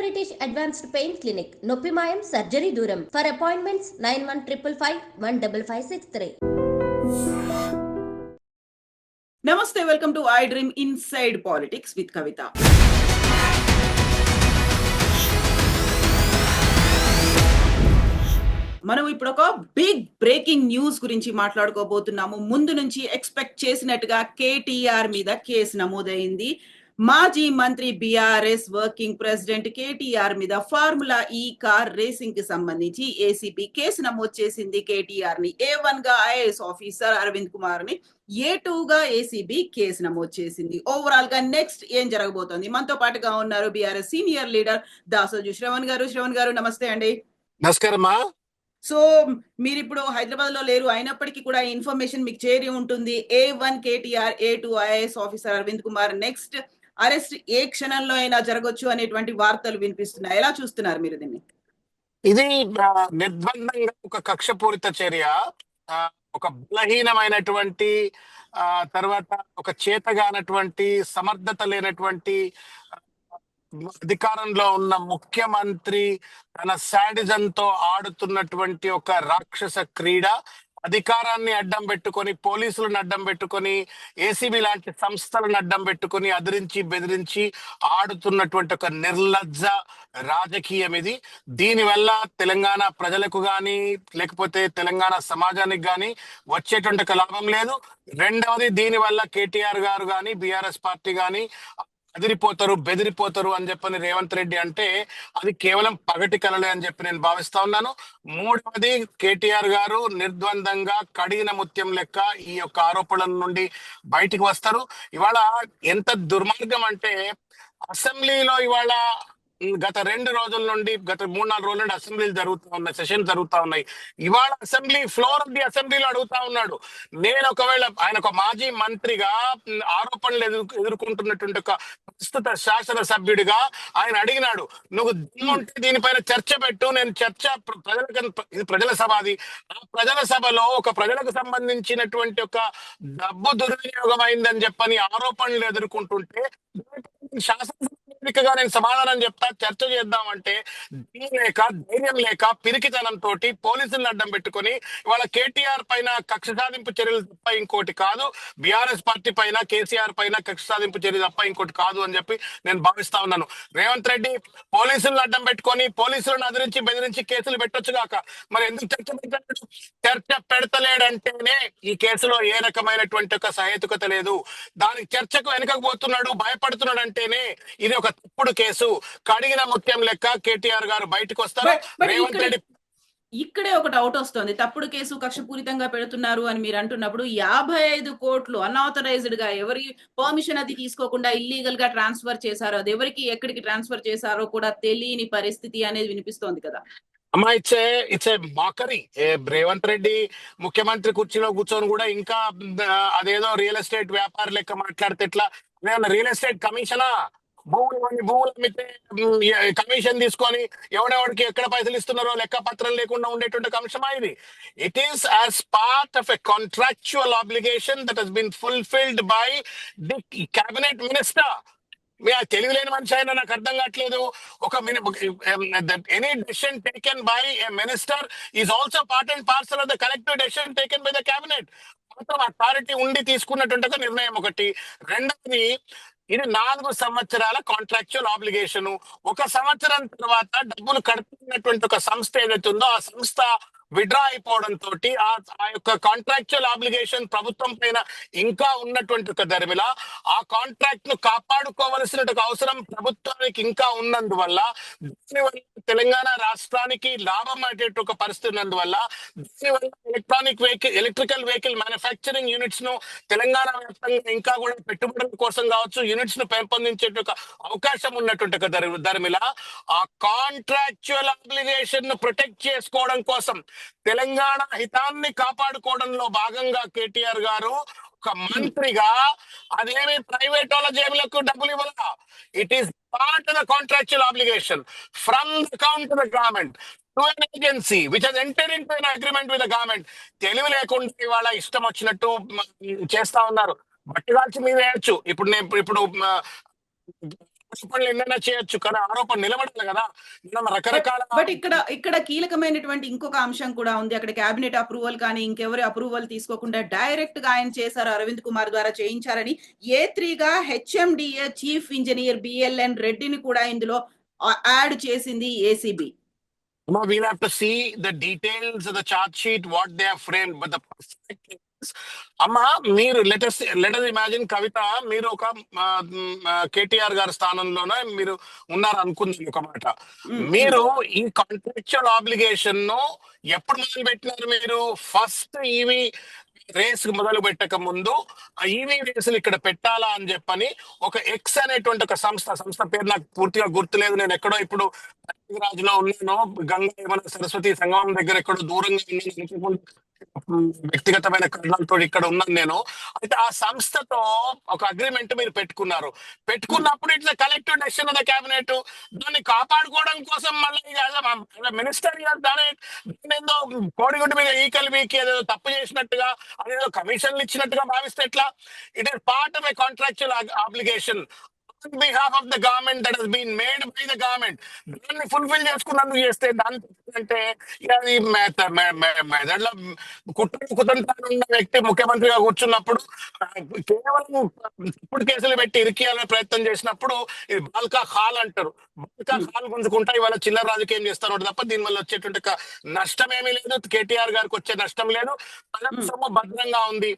British advanced pain clinic నొప్పి మాయం surgery దూరం. For appointments nine one triple five one double five six three నమస్తే welcome to I dream inside politics with Kavitha మనం ఇప్పుడు ఒక big breaking news గురించి మాట్లాడుకోబోతున్నాము. ముందు నుంచి ఎక్స్పెక్ట్ చేసినట్టుగా కేటీఆర్ మీద కేసు నమోదైంది. మాజీ మంత్రి బీఆర్ఎస్ వర్కింగ్ ప్రెసిడెంట్ కేటీఆర్ మీద ఫార్ములా ఈ కార్ రేసింగ్కి సంబంధించి ఏసీబీ కేసు నమోదు చేసింది. కేటీఆర్ని ఏ వన్గా ఐఏఎస్ ఆఫీసర్ అరవింద్ కుమార్ని ఏ టూ గా ఏసీబీ కేసు నమోదు చేసింది. ఓవరాల్గా నెక్స్ట్ ఏం జరగబోతోంది? మనతో పాటుగా ఉన్నారు BRS senior leader Dasoju Sravan garu. Sravan garu నమస్తే అండి. నమస్కారమ్మా సో మీరు ఇప్పుడు హైదరాబాద్లో లేరు అయినప్పటికీ కూడా ఇన్ఫర్మేషన్ మీకు చేరి ఉంటుంది. A one KTR A two IAS officer Aravind Kumar next arrest ఏ క్షణంలో అయినా జరగొచ్చు అనేటువంటి వార్తలు వినిపిస్తున్నాయి. ఎలా చూస్తున్నారు మీరు దీన్ని? ఇది నిర్బంధంగా ఒక కక్షపూరిత చర్య. ఒక బలహీనమైనటువంటి ఆ తర్వాత ఒక చేతగానటువంటి సమర్థత లేనటువంటి అధికారంలో ఉన్న ముఖ్యమంత్రి తన శాడిజంతో ఆడుతున్నటువంటి ఒక రాక్షస క్రీడ. అధికారాన్ని అడ్డం పెట్టుకొని పోలీసులను అడ్డం పెట్టుకొని ఏసీబీ లాంటి సంస్థలను అడ్డం పెట్టుకొని అదిరించి బెదిరించి ఆడుతున్నటువంటి ఒక నిర్లజ్జ రాజకీయం ఇది. దీనివల్ల తెలంగాణ ప్రజలకు కానీ లేకపోతే తెలంగాణ సమాజానికి కానీ వచ్చేటువంటి ఒక లాభం లేదు. రెండవది దీనివల్ల కేటీఆర్ గారు కానీ బీఆర్ఎస్ పార్టీ కానీ అదిరిపోతారు బెదిరిపోతారు అని చెప్పని రేవంత్ రెడ్డి అంటే అది కేవలం పగటి కలలే అని చెప్పి నేను భావిస్తా ఉన్నాను. మూడవది కేటీఆర్ గారు నిర్ద్వందంగా కడిగిన ముత్యం లెక్క ఈ యొక్క ఆరోపణల నుండి బయటికి వస్తారు. ఇవాళ ఎంత దుర్మార్గం అంటే అసెంబ్లీలో ఇవాళ గత రెండు రోజుల నుండి గత మూడు నాలుగు రోజుల నుండి అసెంబ్లీలు జరుగుతూ ఉన్నాయి సెషన్ జరుగుతూ ఉన్నాయి. ఇవాళ అసెంబ్లీ ఫ్లోర్ ఆఫ్ ది అసెంబ్లీలో అడుగుతా ఉన్నాడు. నేను ఒకవేళ ఆయన ఒక మాజీ మంత్రిగా ఆరోపణలు ఎదురు ఎదుర్కొంటున్నటువంటి ఒక ప్రస్తుత శాసనసభ్యుడిగా ఆయన అడిగినాడు నువ్వు ఉంటే దీనిపైన చర్చ పెట్టు నేను చర్చ ప్రజలకు ఇది ప్రజల సభ అది. ఆ ప్రజల సభలో ఒక ప్రజలకు సంబంధించినటువంటి ఒక డబ్బు దుర్వినియోగం అయిందని చెప్పని ఆరోపణలు ఎదుర్కొంటుంటే శాసనసభ్యుడిగా నేను సమాధానం చెప్తా చర్చ చేద్దామంటే ధైర్యం లేక ధైర్యం లేక పిరికితనం తోటి పోలీసులను అడ్డం పెట్టుకొని ఇవాళ కేటీఆర్ పైన కక్ష సాధింపు చర్యలు తప్ప ఇంకోటి కాదు. బీఆర్ఎస్ పార్టీ పైన కేసీఆర్ పైన కక్ష సాధింపు చర్యలు తప్ప ఇంకోటి కాదు అని చెప్పి నేను భావిస్తా ఉన్నాను. రేవంత్ రెడ్డి పోలీసులను అడ్డం పెట్టుకొని పోలీసులను అదిరించి బెదిరించి కేసులు పెట్టొచ్చు కాక మరి ఎందుకు చర్చ పెట్టాడు? చర్చ పెడతలేడంటేనే ఈ కేసులో ఏ రకమైనటువంటి ఒక సహేతుకత లేదు. దానికి చర్చకు వెనకపోతున్నాడు భయపడుతున్నాడు అంటేనే ఇది ఒక తప్పుడు కేసు కడిగిన ముత్యం లెక్క కేటీఆర్ గారు బయటకు వస్తారు. రేవంత్ ఇక్కడ- రెడ్డి ఇక్కడే ఒక డౌట్ వస్తుంది. తప్పుడు కేసు కక్షపూరితంగా పెడుతున్నారు అని మీరు అంటున్నప్పుడు యాభై ఐదు కోట్లు అన్ఆథరైజ్డ్గా ఎవరి పర్మిషన్ అది తీసుకోకుండా ఇల్లీగల్గా ట్రాన్స్ఫర్ చేశారో అది ఎవరికి ఎక్కడికి ట్రాన్స్ఫర్ చేశారో కూడా తెలియని పరిస్థితి అనేది వినిపిస్తోంది కదా. అమ్మా ఇచ్చే ఇచ్చే మాకరి. రేవంత్ రెడ్డి ముఖ్యమంత్రి కుర్చీలో కూర్చొని కూడా ఇంకా అదేదో రియల్ ఎస్టేట్ వ్యాపార లెక్క మాట్లాడితే ఎట్లా? రియల్ ఎస్టేట్ కమిషనా? భూములు భూములు అమ్మితే కమిషన్ తీసుకొని ఎవడెవడికి ఎక్కడ పైసలు ఇస్తున్నారో లెక్క పత్రం లేకుండా ఉండేటువంటి అంశమా ఇది. It is as part of a contractual obligation that has been fulfilled by the cabinet minister మీ ఆ తెలుగు లేని మనిషి అయినా నాకు అర్థం కావట్లేదు. ఒక any decision taken by a minister is also part and parcel of the collective decision taken by the cabinet మొత్తం authority ఉండి తీసుకున్నటువంటి ఒక నిర్ణయం ఒకటి. రెండవది ఇది నాలుగు సంవత్సరాల కాంట్రాక్చువల్ ఆబ్లిగేషన్ ఒక సంవత్సరం తర్వాత డబ్బులు కడుతున్నటువంటి ఒక సంస్థ ఏదైతే ఉందో ఆ సంస్థ విడ్రా అయిపోవడం తోటి ఆ ఆ యొక్క కాంట్రాక్చువల్ ఆబ్లిగేషన్ ప్రభుత్వం పైన ఇంకా ఉన్నటువంటి ఒక ధర్మిల ఆ కాంట్రాక్ట్ను కాపాడుకోవలసిన అవసరం ప్రభుత్వానికి ఇంకా ఉన్నందువల్ల దీనివల్ల తెలంగాణ రాష్ట్రానికి లాభం అయ్యేట ఒక పరిస్థితి ఉన్నందువల్ల దీనివల్ల electronic vehicle electrical vehicle manufacturing యూనిట్స్ను Telangana వ్యాప్తంగా ఇంకా కూడా పెట్టుబడుల కోసం కావచ్చు యూనిట్స్ను పెంపొందించే ఒక అవకాశం ఉన్నటువంటి ఒక ధర్మిల ఆ కాంట్రాక్చువల్ అప్లికేషన్ను ప్రొటెక్ట్ చేసుకోవడం కోసం తెలంగాణ హితాన్ని కాపాడుకోవడంలో భాగంగా కేటీఆర్ గారు ఒక మంత్రిగా అదేమి ప్రైవేట్ వాళ్ళ జేబులకు డబ్బులు ఇవ్వాల? It is part the contractual obligation from the count the government to an agency which has enter into an agreement with the government తెలివి లేకుండా ఇవాళ ఇష్టం వచ్చినట్టు చేస్తా ఉన్నారు. బట్టి కాల్చి మీరు వేయచ్చు ఇప్పుడు నేను ఇప్పుడు ఆరోపణలు ఎన్నైనా చేయొచ్చు కానీ ఆరోపణ నిలబడాలి కదా? మనం రకరకాల బట్ ఇక్కడ ఇక్కడ కీలకమైనటువంటి ఇంకొక అంశం కూడా ఉంది. అక్కడ కేబినెట్ అప్రూవల్ కానీ ఇంకెవరి అప్రూవల్ తీసుకోకుండా డైరెక్ట్గా ఆయన చేశారు. అరవింద్ కుమార్ ద్వారా చేయించారని ఏ త్రీగా హెచ్ఎండిఏ చీఫ్ ఇంజనీర్ బిఎల్ఎన్ రెడ్డిని కూడా ఇందులో యాడ్ చేసింది ACB we'll have to see the details of the charge sheet, what they have framed, but the is, అమ్మా మీరు లెటెస్ట్ లెటర్ ఇమాజిన్ కవిత మీరు ఒక కేటీఆర్ గారి స్థానంలోనే మీరు ఉన్నారు అనుకుందాం ఒక మాట. మీరు ఈ కాంట్రాక్చువల్ ఆబ్లిగేషన్ను ఎప్పుడు మొదలు పెట్టినారు మీరు ఫస్ట్ ఈవి రేస్ మొదలు పెట్టక ముందు ఆ ఈవీ రేసులు ఇక్కడ పెట్టాలా అని చెప్పని ఒక ఎక్స్ అనేటువంటి ఒక సంస్థ సంస్థ పేరు నాకు పూర్తిగా గుర్తులేదు నేను ఎక్కడో ఇప్పుడు రాజులో ఉన్నాను. గంగా యమున సరస్వతి సంగమం దగ్గర ఎక్కడో దూరంగా ఉన్నాను అనుకోకుండా వ్యక్తిగతమైన కారణాలతో ఇక్కడ ఉన్నాను నేను. అయితే ఆ సంస్థతో ఒక అగ్రిమెంట్ మీరు పెట్టుకున్నారు. పెట్టుకున్నప్పుడు ఇట్లా collective decision of the cabinet దాన్ని కాపాడుకోవడం కోసం మళ్ళీ మినిస్టర్ దాని ఏదో కోడిగుడ్డు మీద ఈకలు వీకి ఏదో తప్పు చేసినట్టుగా అదేదో కమిషన్లు ఇచ్చినట్టుగా భావిస్తే ఎట్లా? It is part of a contractual obligation on behalf of the government that has been made by the government. దాన్ని ఫుల్ఫిల్ చేసుకున్నందుకు చేస్తే దాని అంటే అది మెదడులో కుట్ర కుతంత్రాలు ఉన్న వ్యక్తి ముఖ్యమంత్రిగా కూర్చున్నప్పుడు కేవలం ఇప్పుడు కేసులు పెట్టి ఇరికియాలనే ప్రయత్నం చేసినప్పుడు ఇది బాల్కా హాల్ అంటారు. బాల్కా హాల్ గుంజుకుంటా ఇవాళ చిల్లర రాజకీయం చేస్తాను తప్ప దీని వల్ల వచ్చేటువంటి నష్టం ఏమీ లేదు. కేటీఆర్ గారికి వచ్చే నష్టం లేదు. ప్రజల సొమ్ము భద్రంగా ఉంది.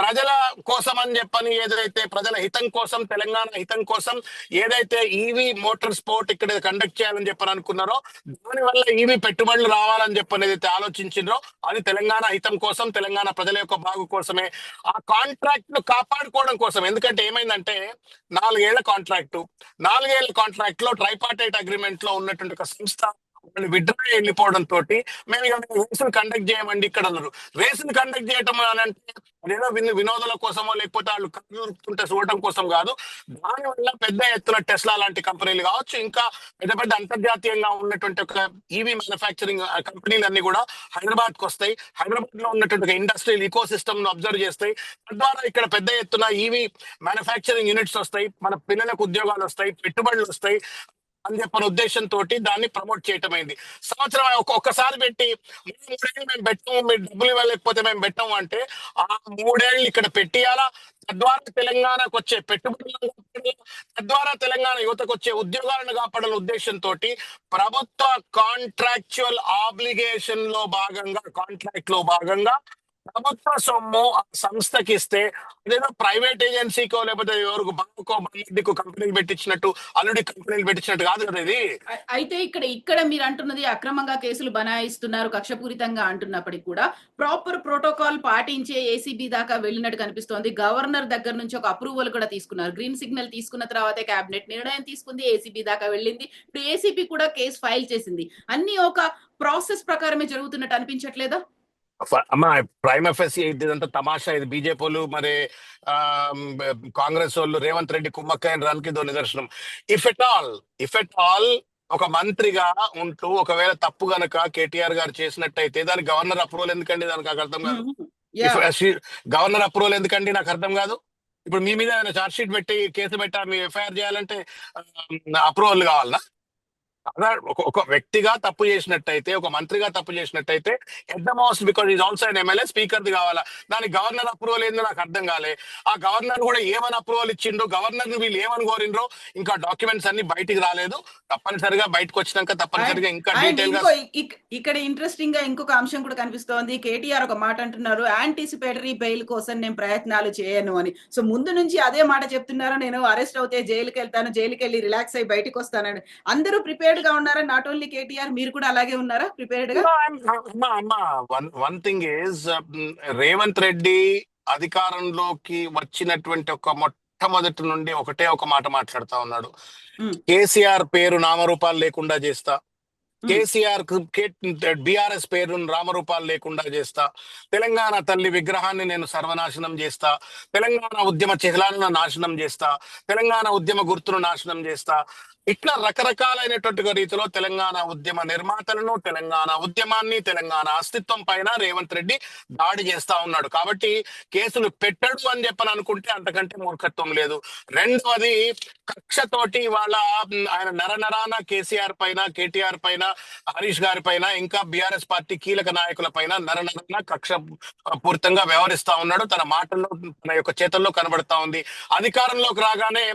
ప్రజల కోసం అని చెప్పని ఏదైతే ప్రజల హితం కోసం తెలంగాణ హితం కోసం ఏదైతే ఈవీ మోటార్ స్పోర్ట్ ఇక్కడ కండక్ట్ చేయాలని చెప్పని అనుకున్నారో దాని వల్ల ఈవీ పెట్టుబడులు రావాలని చెప్పని ఏదైతే ఆలోచించిండ్రో అది తెలంగాణ హితం కోసం తెలంగాణ ప్రజల యొక్క బాగు కోసమే. ఆ కాంట్రాక్ట్ను కాపాడుకోవడం కోసం ఎందుకంటే ఏమైందంటే నాలుగేళ్ళ కాంట్రాక్ట్ నాలుగేళ్ళ కాంట్రాక్ట్లో ట్రైపార్టైట్ అగ్రిమెంట్లో ఉన్నటువంటి ఒక సంస్థ వాళ్ళు వెళ్ళిపోవడం తోటి మేము రేసులు కండక్ట్ చేయమండి ఇక్కడ అన్నారు. రేసులు కండక్ట్ చేయటం అని అంటే అదేదో వినోదాల కోసమో లేకపోతే వాళ్ళు కలుతుంటే చూడటం కోసం కాదు. దానివల్ల పెద్ద ఎత్తున టెస్లా లాంటి కంపెనీలు కావచ్చు ఇంకా పెద్ద పెద్ద అంతర్జాతీయంగా ఉన్నటువంటి ఒక ఈవీ మ్యానుఫ్యాక్చరింగ్ కంపెనీలు అన్ని కూడా హైదరాబాద్కు వస్తాయి. హైదరాబాద్లో ఉన్నటువంటి ఇండస్ట్రియల్ ఇకో సిస్టమ్ను అబ్జర్వ్ చేస్తాయి. తద్వారా ఇక్కడ పెద్ద ఎత్తున ఈవీ మ్యానుఫ్యాక్చరింగ్ యూనిట్స్ వస్తాయి. మన పిల్లలకు ఉద్యోగాలు వస్తాయి. పెట్టుబడులు వస్తాయి. అని చెప్పిన ఉద్దేశంతో దాన్ని ప్రమోట్ చేయటం అయింది సంవత్సరం ఒక్కొక్కసారి పెట్టి "మూడు మూడేళ్ళు మేము పెట్టాము మీరు డబ్బులు ఇవ్వలేకపోతే మేము పెట్టము అంటే ఆ మూడేళ్ళు ఇక్కడ పెట్టియాలా? తద్వారా తెలంగాణకు వచ్చే పెట్టుబడులను తద్వారా తెలంగాణ యువతకు వచ్చే ఉద్యోగాలను కాపాడాల ఉద్దేశంతో ప్రభుత్వ కాంట్రాక్చువల్ ఆబ్లిగేషన్లో భాగంగా కాంట్రాక్ట్లో భాగంగా ప్రభుత్వ సొమ్ము సంస్థకి ఇస్తే అదేదో ప్రైవేట్ ఏజెన్సీకో లేకపోతే ఎవరికి బాంకో బండికో కంపెనీలు పెట్టించినట్టు అల్లుడి కంపెనీలు పెట్టించినట్టు కాదు కదా ఇది? అయితే ఇక్కడ ఇక్కడ మీరు అంటున్నది అక్రమంగా కేసులు బనాయిస్తున్నారు కక్షపూరితంగా అంటున్నప్పటికీ కూడా ప్రాపర్ ప్రోటోకాల్ పాటించే ఏసీబీ దాకా వెళ్ళినట్టు కనిపిస్తోంది. గవర్నర్ దగ్గర నుంచి ఒక అప్రూవల్ కూడా తీసుకున్నారు. గ్రీన్ సిగ్నల్ తీసుకున్న తర్వాతే కేబినెట్ నిర్ణయం తీసుకుంది ఏసీబీ దాకా వెళ్ళింది. ఇప్పుడు ఏసీబీ కూడా కేసు ఫైల్ చేసింది. అన్ని ఒక ప్రాసెస్ ప్రకారమే జరుగుతున్నట్టు అనిపించట్లేదా? అమ్మా ప్రైమ్ ఎఫ్ఎస్సి ఇదంతా తమాషా ఇది. బీజేపీ వాళ్ళు మరి ఆ, కాంగ్రెస్ వాళ్ళు రేవంత్ రెడ్డి కుమ్మక్కైన రన్కి దో నిదర్శనం if at all if at all ఒక మంత్రిగా ఉంటూ ఒకవేళ తప్పు గనక కేటీఆర్ గారు చేసినట్టయితే దానికి గవర్నర్ అప్రూవల్ ఎందుకండి? దానికి నాకు అర్థం కాదు. గవర్నర్ అప్రూవల్ ఎందుకండి? నాకు అర్థం కాదు. ఇప్పుడు మీ మీద చార్జ్ షీట్ పెట్టి కేసు పెట్టా మీ ఎఫ్ఐఆర్ చేయాలంటే అప్రూవల్ కావాలనా ఒక వ్యక్తిగా తప్పు చేసినట్టయితే ఒక మంత్రిగా తప్పు చేసినట్టయితే at the most because is also an MLA speaker the కావాలా? దానికి గవర్నర్ అప్రూవల్ ఏందో నాకు అర్థం కాలే. ఆ గవర్నర్ కూడా ఏమని అప్రూవల్ ఇచ్చిండో గవర్నర్ వీళ్ళు ఏమని కోరిండ్రో ఇంకా డాక్యుమెంట్స్ అన్ని బయటికి రాలేదు. తప్పనిసరిగా బయటకు వచ్చినాక తప్పనిసరిగా ఇంకా అండ్ డీటెయిల్గా ఇంకో ఇక్- ఇక్కడ ఇంట్రెస్టింగ్గా ఇంకొక అంశం కూడా కనిపిస్తోంది. కేటీఆర్ ఒక మాట అంటున్నారు యాంటిసిపేటరీ బెయిల్ కోసం నేను ప్రయత్నాలు చేయను అని. సో ముందు నుంచి అదే మాట చెప్తున్నారు? నేను అరెస్ట్ అవుతే జైలుకి వెళ్తాను జైలుకి వెళ్ళి రిలాక్స్ అయ్యి బయటకు వస్తానని అందరూ ప్రిపేర్డ్గా ఉన్నారా? నాట్ ఓన్లీ కేటీఆర్ మీరు కూడా అలాగే ఉన్నారా? ప్రిపేర్డ్గా అమ్మా అమ్మా one one thing is Revanth Reddy అధికారంలోకి వచ్చినటువంటి ఒక మొట్టమొదటి నుండి ఒకటే ఒక మాట మాట్లాడుతా ఉన్నాడు. కేసీఆర్ పేరు నామరూపాలు లేకుండా చేస్తా. కేసీఆర్ బిఆర్ఎస్ పేరు రామరూపాలు లేకుండా చేస్తా. తెలంగాణ తల్లి విగ్రహాన్ని నేను సర్వనాశనం చేస్తా. తెలంగాణ ఉద్యమ చిహ్నాలను నాశనం చేస్తా. తెలంగాణ ఉద్యమ గుర్తును నాశనం చేస్తా. ఇట్లా రకరకాలైనటువంటి రీతిలో తెలంగాణ ఉద్యమ నిర్మాతలను తెలంగాణ ఉద్యమాన్ని తెలంగాణ అస్తిత్వం పైన రేవంత్ రెడ్డి దాడి చేస్తా ఉన్నాడు. కాబట్టి కేసులు పెట్టడు అని చెప్పని అనుకుంటే అంతకంటే మూర్ఖత్వం లేదు. రెండవది కక్షతోటి వాళ్ళ ఆయన నరనరాన కేసీఆర్ పైన కేటీఆర్ పైన హరీష్ గారి పైన ఇంకా బీఆర్ఎస్ పార్టీ కీలక నాయకుల పైన నరనరాన కక్ష పూర్తంగా వ్యవహరిస్తా ఉన్నాడు. తన మాటల్లో తన యొక్క చేతల్లో కనబడతా ఉంది. అధికారంలోకి రాగానే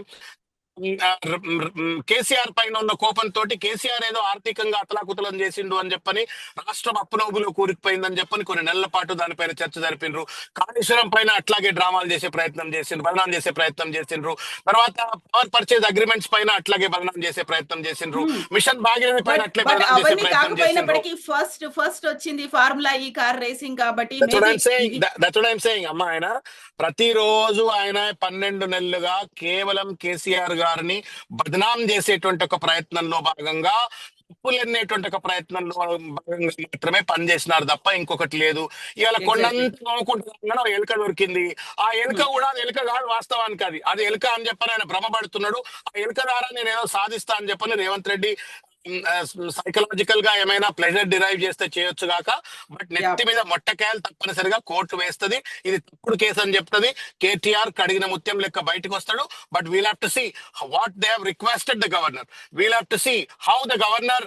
కేసీఆర్ పైన ఉన్న కోపంతో కేసీఆర్ ఏదో ఆర్థికంగా అతలాకుతలం చేసిండు అని చెప్పని రాష్ట్రం అప్పులోబులో కూరుకుపోయిందని చెప్పని కొన్ని నెలల పాటు దానిపైన చర్చ జరిపిండ్రు. కాళేశ్వరం పైన అట్లాగే డ్రామాలు చేసే ప్రయత్నం చేసిండ్రు బదనాం చేసే ప్రయత్నం చేసిండ్రు. తర్వాత పవర్ పర్చేజ్ అగ్రిమెంట్స్ పైన అట్లాగే బదనాం చేసే ప్రయత్నం చేసిండ్రు. మిషన్ భాగీరథి పైన అట్లే కాకపోయినప్పటికీ ఫస్ట్ ఫస్ట్ వచ్చింది ఫార్ములా ఈ కార్ రేసింగ్ కాబట్టి. అమ్మ ఆయన ప్రతిరోజు ఆయన పన్నెండు నెలలుగా కేవలం కేసీఆర్ గారిని బదనాం చేసేటువంటి ఒక ప్రయత్నంలో భాగంగా తప్పులెన్నేటువంటి ఒక ప్రయత్నంలో భాగంగా మాత్రమే పనిచేసినారు తప్ప ఇంకొకటి లేదు. ఇవాళ. కొండంత నవ్వుకుంటున్నా ఎలుక దొరికింది. ఆ ఎలుక కూడా అది ఎలుక కాదు వాస్తవానికి అది. అది ఎలుక అని చెప్పని ఆయన భ్రమపడుతున్నాడు. ఆ ఎలుక ద్వారా నేను ఏదో సాధిస్తా అని చెప్పని రేవంత్ రెడ్డి సైకలాజికల్గా ఏమైనా ప్లెజర్ డిరైవ్ చేస్తే చేయొచ్చు గాక బట్ నెత్తి మీద మొట్టకాయలు తప్పనిసరిగా కోర్టు వేస్తది. ఇది తప్పుడు కేసు అని చెప్తది. కేటీఆర్ కడిగిన ముత్యం లెక్క బయటకు వస్తాడు. But we'll have to see what they have requested the governor we'll have to see how the governor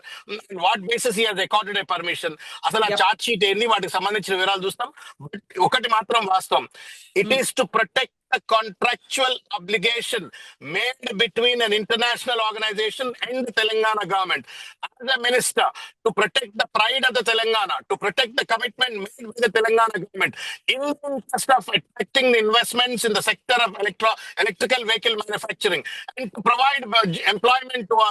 what basis he recorded a permission అసలు ఆ. చార్జ్ షీట్ ఏంది? వాటికి సంబంధించిన వివరాలు చూస్తాం. బట్ ఒకటి మాత్రం వాస్తవం. It is to protect the contractual obligation made between an international organization and the Telangana government. As a minister, to protect the pride of the Telangana, to protect the commitment made by the Telangana government in the interest of attracting the investments in the sector of electro electrical vehicle manufacturing and to provide employment to our